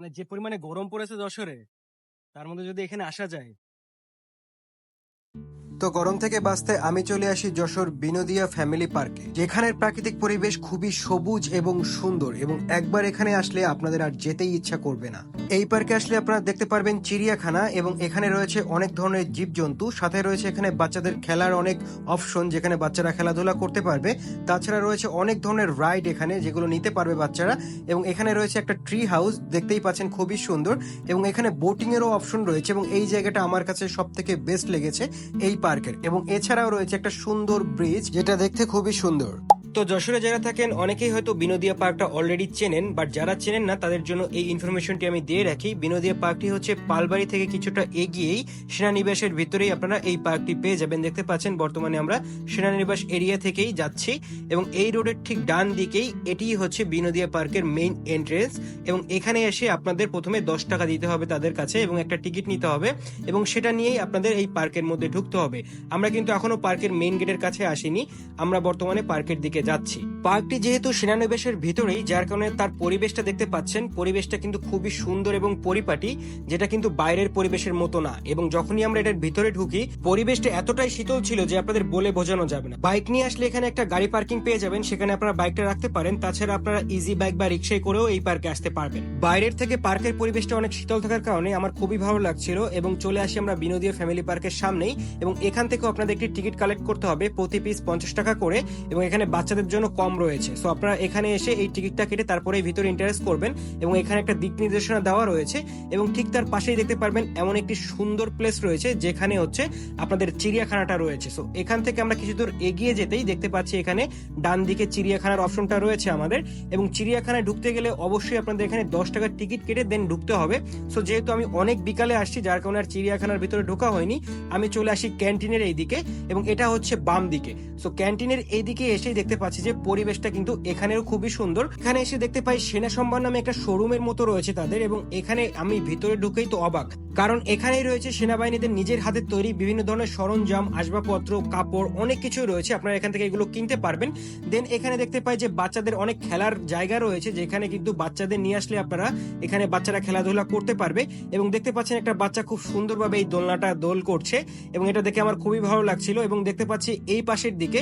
মানে যে পরিমাণে গরম পড়েছে যশোরে তার মধ্যে যদি এখানে আসা যায় তো গরম থেকে বাঁচতে আমি চলে আসি যশোর বিনোদিয়া ফ্যামিলি পার্কে, যেখানের প্রাকৃতিক পরিবেশ খুবই সবুজ এবং সুন্দর এবং একবার এখানে আসলে আপনাদের আর যেতেই ইচ্ছা করবে না। এই পার্কে আসলে আপনারা দেখতে পারবেন চিড়িয়াখানা এবং এখানে রয়েছে অনেক ধরনের জীবজন্তু, সাথে রয়েছে এখানে বাচ্চাদের খেলার অনেক অপশন যেখানে বাচ্চারা খেলাধুলা করতে পারবে। তাছাড়া রয়েছে অনেক ধরনের রাইড এখানে যেগুলো নিতে পারবে বাচ্চারা এবং এখানে রয়েছে একটা ট্রি হাউস, দেখতেই পাচ্ছেন খুবই সুন্দর এবং এখানে বোটিং এরও অপশন রয়েছে এবং এই জায়গাটা আমার কাছে সব থেকে বেস্ট লেগেছে। এই পার্কের এবং এছাড়াও রয়েছে একটা সুন্দর ব্রিজ যেটা দেখতে খুবই সুন্দর। তো যশোরে যারা থাকেন, অনেকেই হয়তো বিনোদিয়া পার্কটা অলরেডি চেনেন বাট যারা চেনেন না, তাদের জন্য এই ইনফরমেশনটি আমি দিয়ে রাখি। বিনোদিয়া পার্কটি হচ্ছে পালবাড়ি থেকে কিছুটা এগিয়েই সেনানিবাসের ভিতরেই আপনারা এই পার্কটি পেয়ে যাবেন। দেখতে পাচ্ছেন, বর্তমানে আমরা সেনানিবাস এরিয়া থেকেই যাচ্ছি এবং এই রোডের ঠিক ডান দিকেই এটি হচ্ছে বিনোদিয়া পার্কের মেইন এন্ট্রেন্স এবং এখানে এসে আপনাদের প্রথমে দশ টাকা দিতে হবে তাদের কাছে এবং একটা টিকিট নিতে হবে এবং সেটা নিয়েই আপনাদের এই পার্কের মধ্যে ঢুকতে হবে। আমরা কিন্তু এখনও পার্কের মেইন গেটের কাছে আসিনি। আমরা বর্তমানে পার্কের দিকে যাচ্ছি। পার্কটি যেহেতু সেনানিবেশের ভিতরেই, যার কারণে তার পরিবেশটা দেখতে পাচ্ছেন। পরিবেশটা কিন্তু খুবই সুন্দর এবং পরিপাটি, যেটা কিন্তু বাইরের পরিবেশের মতো না। এবং যখনই আমরা এটার ভিতরে ঢুকি, পরিবেশটা এতটাই শীতল ছিল যে আপনাদের বলে বোঝানো যাবে না। বাইক নিয়ে আসলে এখানে একটা গাড়ি পার্কিং পেয়ে যাবেন। সেখানে আপনারা বাইকটা রাখতে পারেন। তাছাড়া আপনারা ইজি বাইক বা রিক্সায় করেও এই পার্কে আসতে পারবেন। বাইরের থেকে পার্কের পরিবেশটা অনেক শীতল থাকার কারণে আমার খুবই ভালো লাগছিল এবং চলে আসি আমরা বিনোদীয় ফ্যামিলি পার্কের সামনেই। এবং এখান থেকেও আপনাদের একটি টিকিট কালেক্ট করতে হবে, প্রতি পিস পঞ্চাশ টাকা করে। এবং এখানে বাচ্চাদের জন্য কম রয়েছে। সো আপনারা এখানে এসে এই টিকিটটা কেটে তারপরে ভিতরে ইন্টারেস্ট করবেন এবং এখানে একটা দিক নির্দেশনা দেওয়া রয়েছে এবং ঠিক তার পাশেই দেখতে পারবেন এমন একটি সুন্দর প্লেস রয়েছে যেখানে হচ্ছে আপনাদের চিড়িয়াখানাটা রয়েছে। সো এখান থেকে আমরা কিছু দূর এগিয়ে যেতেই দেখতে পাচ্ছি এখানে ডান দিকে চিড়িয়াখানার অপশনটা রয়েছে আমাদের এবং চিড়িয়াখানায় ঢুকতে গেলে অবশ্যই আপনাদের এখানে দশ টাকার টিকিট কেটে দেন ঢুকতে হবে। সো যেহেতু আমি অনেক বিকালে আসছি, যার কারণে আর চিড়িয়াখানার ভিতরে ঢোকা হয়নি, আমি চলে আসি ক্যান্টিনের এই দিকে এবং এটা হচ্ছে বাম দিকে। সো ক্যান্টিনের এই দিকে এসেই দেখতে পাচ্ছি যে পরিবেশটা কিন্তু এখানেও খুবই সুন্দর। এখানে এসে দেখতে পাই সেনা সম্মান নামে একটা শোরুমের মতো রয়েছে তাদের এবং এখানে আমি ভিতরে ঢুকেই তো অবাক। কারণ এখানেই রয়েছে সেনাবাহিনীদের নিজের হাতে তৈরি বিভিন্ন ধরনের সরঞ্জাম, আসবাবপত্র, কাপড়, অনেক কিছুই রয়েছে। আপনারা এখান থেকে এগুলো কিনতে পারবেন। দেন এখানে দেখতে পাই যে বাচ্চাদের অনেক খেলার জায়গা রয়েছে, যেখানে কিন্তু বাচ্চাদের নিয়ে আসলে আপনারা এখানে বাচ্চারা খেলাধুলা করতে পারবে এবং দেখতে পাচ্ছেন একটা বাচ্চা খুব সুন্দরভাবে এই দোলনাটা দোল করছে এবং এটা দেখে আমার খুবই ভালো লাগছিল এবং দেখতে পাচ্ছি এই পাশের দিকে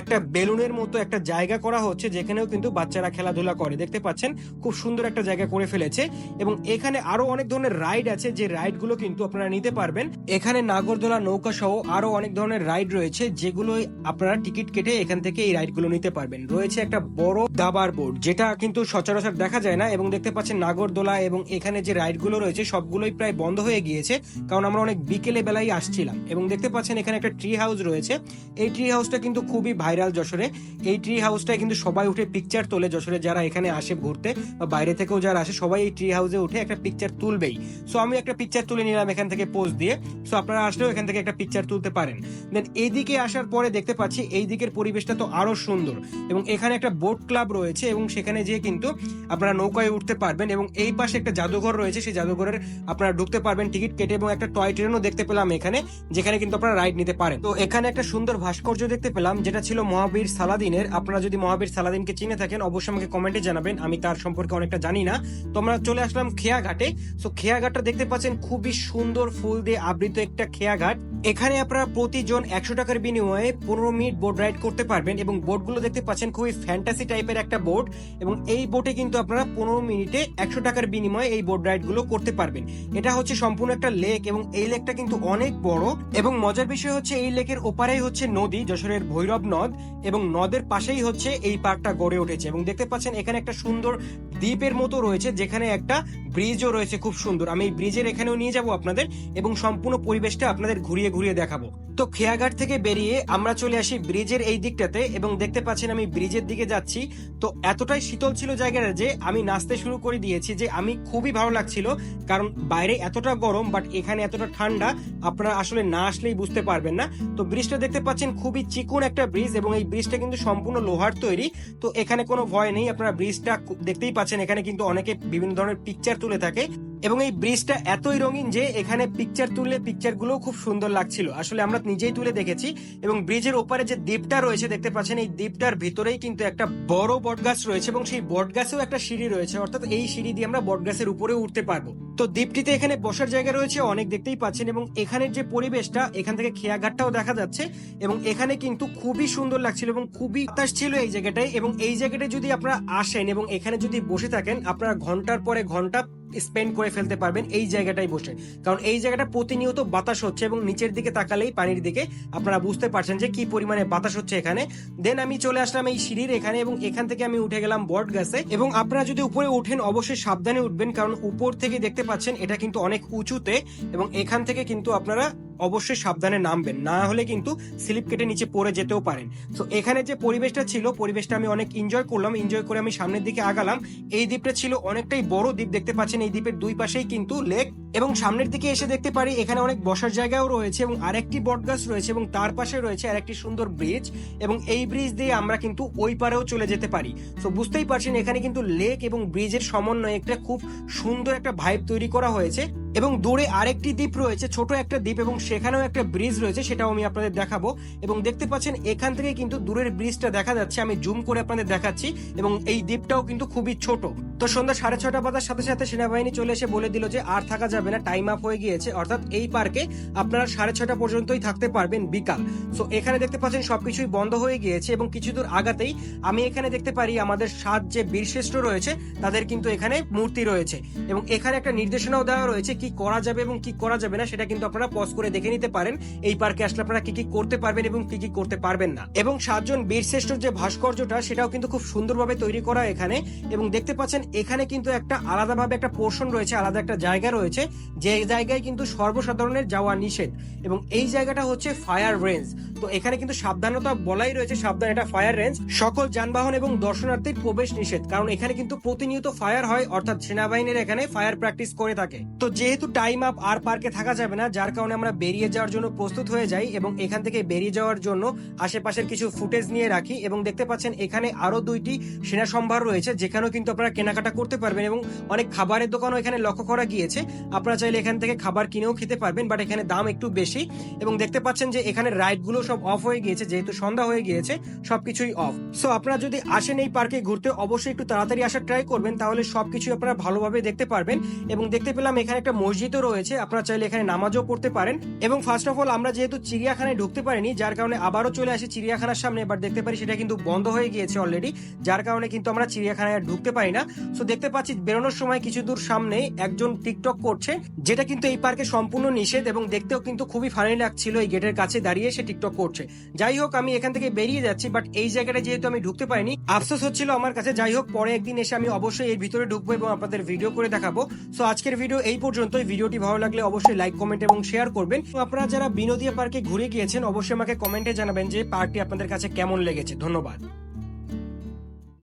একটা বেলুনের মতো একটা জায়গা করা হচ্ছে যেখানেও কিন্তু বাচ্চারা খেলাধুলা করে। দেখতে পাচ্ছেন, খুব সুন্দর একটা জায়গা করে ফেলেছে এবং এখানে আরও অনেক ধরনের রাইড আছে, যে রাইডগুলো কিন্তু আপনারা নিতে পারবেন। এখানে নাগরদোলা নৌকা সহ আরও অনেক ধরনের রাইড রয়েছে যেগুলো আপনারা টিকিট কেটে এখান থেকে এই রাইডগুলো নিতে পারবেন। রয়েছে একটা বড় দাবার বোর্ড, যেটা কিন্তু সচরাচর দেখা যায় না এবং দেখতে পাচ্ছেন নাগরদোলা এবং এখানে যে রাইডগুলো রয়েছে, সবগুলোই প্রায় বন্ধ হয়ে গিয়েছে, কারণ আমরা অনেক বিকেলে বেলায় আসছিলাম। এবং দেখতে পাচ্ছেন এখানে একটা ট্রি হাউস রয়েছে। এই ট্রি হাউসটা কিন্তু খুবই ভাইরাল যশোরে। এই ট্রি হাউসটায় কিন্তু সবাই উঠে পিকচার তোলে যশোরে যারা এখানে আসে ঘুরতে বা বাইরে থেকেও যারা আসে, সবাই এই ট্রি হাউসে উঠে একটা পিকচার তুলবেই। সো আমি একটা পিকচার তুলে নিলাম এখান থেকে পোস্ট দিয়ে। সো আপনারা আসলেও এখান থেকে একটা পিকচার তুলতে পারেন। দেন এইদিকে আসার পরে দেখতে পাচ্ছি এই দিকের পরিবেশটা তো আরও সুন্দর এবং এখানে একটা বোট ক্লাব রয়েছে এবং সেখানে যেয়ে কিন্তু আপনারা নৌকায় উঠতে পারবেন এবং এই পাশে একটা জাদুঘর রয়েছে, সেই জাদুঘরের আপনারা ঢুকতে পারবেন টিকিট কেটে এবং একটা টয় ট্রেনও দেখতে পেলাম এখানে, যেখানে কিন্তু আপনারা রাইড নিতে পারেন। তো, এখানে একটা সুন্দর ভাস্কর্য দেখতে পেলাম, যেটা ছিল মহাবীর সালাদিনের। আপনারা যদি মহাবীর সালাদিনকে চিনে থাকেন, অবশ্যই আমাকে কমেন্টে জানাবেন। আমি তার সম্পর্কে অনেকটা জানি না। তো আমরা চলে আসলাম খেয়াঘাটে। সো খেয়াঘাটটা দেখতে পাচ্ছেন, খুবই সুন্দর ফুল দিয়ে আবৃত একটা খেয়াঘাট। এখানে আপনারা প্রতিজন একশো টাকার বিনিময়ে পনেরো মিনিট বোট রাইড করতে পারবেন এবং বোটগুলো দেখতে পাচ্ছেন, খুবই ফ্যান্টাসি টাইপের একটা বোট এবং এই বোটে কিন্তু আপনারা পনেরো মিনিটে একশো টাকার বিনিময়ে এই বোট রাইডগুলো করতে পারবেন। এটা হচ্ছে সম্পূর্ণ একটা লেক এবং এই লেকটা কিন্তু অনেক বড়। এবং মজার বিষয় হচ্ছে, এই লেকের ওপারেই হচ্ছে নদী, যশোরের ভৈরব নদ এবং নদের পাশেই হচ্ছে এই পার্কটা গড়ে উঠেছে এবং দেখতে পাচ্ছেন এখানে একটা সুন্দর দ্বীপের মতো রয়েছে, যেখানে একটা ব্রিজও রয়েছে খুব সুন্দর। আমি এই ব্রিজের এখানেও নিয়ে যাব আপনাদের এবং সম্পূর্ণ পরিবেশটা আপনাদের ঘুরিয়ে ঘুরিয়ে দেখাবো। তো খেয়াঘাট থেকে বেরিয়ে আমরা চলে আসি ব্রিজের এই দিকটাতে এবং দেখতে পাচ্ছেন আমি ব্রিজের দিকে যাচ্ছি। তো এতটাই শীতল ছিল জায়গাটা যে আমি নাচতে শুরু করে দিয়েছি যে আমি খুবই ভালো লাগছিল কারণ বাইরে এতটা গরম বাট এখানে এতটা ঠান্ডা, আপনারা আসলে না আসলেই বুঝতে পারবেন না। তো ব্রিজটা দেখতে পাচ্ছেন খুবই চিকন একটা ব্রিজ এবং এই ব্রিজটা কিন্তু সম্পূর্ণ লোহার তৈরি। তো এখানে কোনো ভয় নেই, আপনারা ব্রিজটা দেখতেই পাচ্ছেন। পাচ্ছেন এখানে কিন্তু অনেকে বিভিন্ন ধরনের পিকচার তুলে থাকে। এবং এই ব্রিজটা এতই রঙিন যে এখানে পিকচার তুললে পিকচারগুলো খুব সুন্দর লাগছিল। আসলে আমরা নিজেই তুলে দেখেছি এবং ব্রিজের ওপারে যে দ্বীপটা রয়েছে, দেখতে পাচ্ছেন এই দ্বীপটার ভিতরেই কিন্তু একটা বড় বটগাছ রয়েছে এবং সেই বটগাছেও একটা সিঁড়ি রয়েছে, অর্থাৎ এই সিঁড়ি দিয়ে আমরা বটগাছের উপরে উঠতে পারব। তো দ্বীপটিতে এখানে বসার জায়গা রয়েছে, অনেক দেখতেই পাচ্ছেন এবং এখানের যে পরিবেশটা, এখান থেকে খেয়াঘাটটাও দেখা যাচ্ছে এবং এখানে কিন্তু খুবই সুন্দর লাগছিল এবং খুবই বাতাস ছিল এই জায়গাটায় এবং এই জায়গাটায় যদি আপনারা আসেন এবং এখানে যদি বসে থাকেন, আপনারা ঘণ্টার পরে ঘণ্টা স্পেন্ড করে ফেলতে পারবেন এই জায়গাটাই বসে। কারণ এই জায়গাটা প্রতিনিয়ত বাতাস হচ্ছে এবং নিচের দিকে তাকালেই পানির দিকে আপনারা বুঝতে পারছেন যে কি পরিমাণে বাতাস হচ্ছে এখানে। দেন আমি চলে আসলাম এই সিঁড়ির এখানে এবং এখান থেকে আমি উঠে গেলাম বট গাছে। এবং আপনারা যদি উপরে উঠেন অবশ্যই সাবধানে উঠবেন, কারণ উপর থেকে দেখতে পাচ্ছেন এটা কিন্তু অনেক উঁচুতে এবং এখান থেকে কিন্তু আপনারা অবশ্যই সাবধানে নামবেন। না হলে কিন্তু স্লিপ কেটে নিচে পড়ে যেতেও পারেন। তো এখানে যে পরিবেশটা ছিল, পরিবেশটা আমি অনেক এনজয় করলাম। এনজয় করে আমি সামনের দিকে আগালাম। এই দ্বীপটা ছিল অনেকটাই বড় দ্বীপ, দেখতে পাচ্ছেন এই দ্বীপের দুই পাশেই কিন্তু লেক এবং সামনের দিকে এসে দেখতে পারি এখানে অনেক বসার জায়গাও রয়েছে এবং আরেকটি বটগাছ রয়েছে এবং তার পাশে রয়েছে আরেকটি সুন্দর ব্রিজ এবং এই ব্রিজ দিয়ে আমরা কিন্তু ওই পারেও চলে যেতে পারি। তো বুঝতেই পারছেন, এখানে কিন্তু লেক এবং ব্রিজের সমন্বয়ে একটা খুব সুন্দর একটা ভাইব তৈরি করা হয়েছে। এবং দূরে আরেকটি দ্বীপ রয়েছে, ছোট একটা দ্বীপ এবং সেখানেও একটা ব্রিজ রয়েছে, সেটাও আমি আপনাদের দেখাবো। এবং দেখতে পাচ্ছেন, এখান থেকে কিন্তু দূরের ব্রিজটা দেখা যাচ্ছে, আমি জুম করে আপনাদের দেখাচ্ছি এবং এই দ্বীপটাও কিন্তু খুবই ছোট। তো সন্ধ্যা সাড়ে ছটা বাজার সাথে সাথে সেনাবাহিনী চলে এসে বলে দিল যে আর থাকা যাবে না টাইম আপ হয়ে গিয়েছে। অর্থাৎ এই পার্কে আপনারা সাড়ে ছটা পর্যন্তই থাকতে পারবেন বিকাল। সো এখানে দেখতে পাচ্ছেন সবকিছুই বন্ধ হয়ে গিয়েছে এবং কিছু দূর আগাতেই আমি এখানে দেখতে পারি আমাদের সাত যে বীরশ্রেষ্ঠ রয়েছে, তাদের কিন্তু এখানে মূর্তি রয়েছে। এবং এখানে একটা নির্দেশনাও দেওয়া রয়েছে কি করা যাবে এবং কি করা যাবে না, সেটা কিন্তু আপনারা পজ করে দেখে নিতে পারেন। এই পার্কে আসলে আপনারা কি কি করতে পারবেন এবং কি কি করতে পারবেন না। এবং সাতজন বীরশ্রেষ্ঠ যে ভাস্কর্যটা, সেটাও কিন্তু খুব সুন্দরভাবে তৈরি করা এখানে। এবং দেখতে পাচ্ছেন এখানে কিন্তু একটা আলাদাভাবে একটা পোর্শন রয়েছে, আলাদা একটা জায়গা রয়েছে, যে জায়গায় কিন্তু সর্বসাধারণের যাওয়া নিষেধ। এবং এই জায়গাটা হচ্ছে ফায়ার রেঞ্জ তো এখানে কিন্তু সাবধানতা বলাই রয়েছে, সাবধান, এটা ফায়ার রেঞ্জ সকল যানবাহন এবং দর্শনার্থীর প্রবেশ নিষেধ, কারণ এখানে কিন্তু প্রতিনিয়ত ফায়ার হয়, অর্থাৎ সেনাবাহিনীর এখানে ফায়ার প্র্যাকটিস করে থাকে। তো যেহেতু টাইম আপ আর পার্কে থাকা যাবে না, যার কারণে আমরা বেরিয়ে যাওয়ার জন্য প্রস্তুত হয়ে যাই এবং এখান থেকে বেরিয়ে যাওয়ার জন্য আশেপাশের কিছু ফুটেজ নিয়ে রাখি। এবং দেখতে পাচ্ছেন, এখানে আরও দুইটি সেনা সম্ভার রয়েছে, যেখানেও কিন্তু আপনারা কেনাকাটা করতে পারবেন এবং অনেক খাবারের দোকানও এখানে লক্ষ্য করা গিয়েছে। আপনারা চাইলে এখান থেকে খাবার কিনেও খেতে পারবেন বাট এখানে দাম একটু বেশি। এবং দেখতে পাচ্ছেন যে এখানে রাইডগুলো সব অফ হয়ে গিয়েছে, যেহেতু সন্ধ্যা হয়ে গিয়েছে, সবকিছুই অফ সো আপনারা যদি আসেন এই পার্কে ঘুরতে, অবশ্যই একটু তাড়াতাড়ি আসার ট্রাই করবেন, তাহলে সবকিছু আপনারা ভালোভাবে দেখতে পারবেন। এবং দেখতে পেলাম এখানে একটা মসজিদও রয়েছে, আপনারা চাইলে এখানে নামাজও পড়তে পারেন। এবং ফার্স্ট অফ অল আমরা যেহেতু চিড়িয়াখানায় ঢুকতে পারিনি, যার কারণে আবারও চলে আসি চিড়িয়াখানার সামনে বাট দেখতে পারি সেটা কিন্তু বন্ধ হয়ে গিয়েছে অলরেডি যার কারণে কিন্তু আমরা চিড়িয়াখানায় ঢুকতে পারি না। সো দেখতে পাচ্ছি বেরোনোর সময় কিছু দূর সামনে একজন টিকটক করছে, যেটা কিন্তু এই পার্কে সম্পূর্ণ নিষেধ এবং দেখতেও কিন্তু খুবই ফানি লাগছিল এই গেটের কাছে দাঁড়িয়ে সে টিকটক করছে। যাই হোক, আমি এখান থেকে বেরিয়ে যাচ্ছি বাট এই জায়গাটা যেহেতু আমি ঢুকতে পারিনি, আফসোস হচ্ছিল আমার কাছে। যাই হোক, পরে একদিন এসে আমি অবশ্যই এর ভিতরে ঢুকবো এবং আপনাদের ভিডিও করে দেখাবো। সো আজকের ভিডিও এই পর্যন্তই। ভিডিওটি ভালো লাগলে অবশ্যই লাইক কমেন্ট এবং শেয়ার করবেন। আপনারা যারা বিনোদিয়া পার্কে ঘুরে গিয়েছেন, অবশ্যই আমাকে কমেন্টে জানাবেন যে পার্কটি আপনাদের কাছে কেমন লেগেছে। ধন্যবাদ।